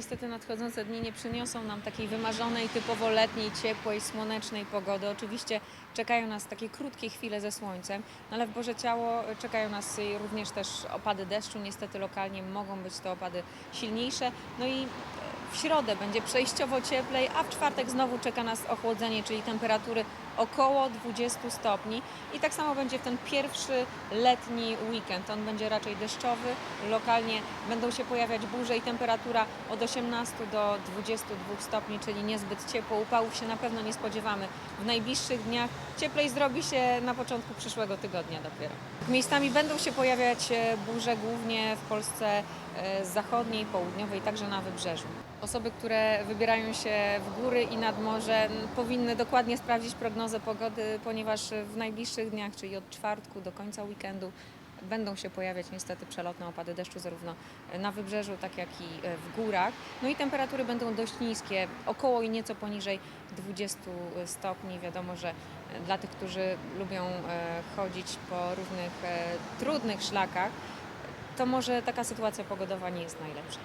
niestety nadchodzące dni nie przyniosą nam takiej wymarzonej, typowo letniej, ciepłej, słonecznej pogody. Oczywiście czekają nas takie krótkie chwile ze słońcem, no ale w Boże Ciało czekają nas również też opady deszczu. Niestety lokalnie mogą być to opady silniejsze. No i w środę będzie przejściowo cieplej, a w czwartek znowu czeka nas ochłodzenie, czyli temperatury około 20 stopni. I tak samo będzie w ten pierwszy letni weekend. On będzie raczej deszczowy. Lokalnie będą się pojawiać burze i temperatura od 18 do 22 stopni, czyli niezbyt ciepło. Upałów się na pewno nie spodziewamy. W najbliższych dniach cieplej zrobi się na początku przyszłego tygodnia dopiero. Miejscami będą się pojawiać e, burze głównie w Polsce e, zachodniej, południowej, także na wybrzeżu. Osoby, które wybierają się w góry i nad morze, powinny dokładnie sprawdzić prognozę pogody, ponieważ w najbliższych dniach, czyli od czwartku do końca weekendu, będą się pojawiać niestety przelotne opady deszczu zarówno na wybrzeżu, tak jak i w górach. No i temperatury będą dość niskie, około i nieco poniżej 20 stopni. Wiadomo, że e, dla tych, którzy lubią e, chodzić po różnych e, trudnych szlakach, to może taka sytuacja pogodowa nie jest najlepsza.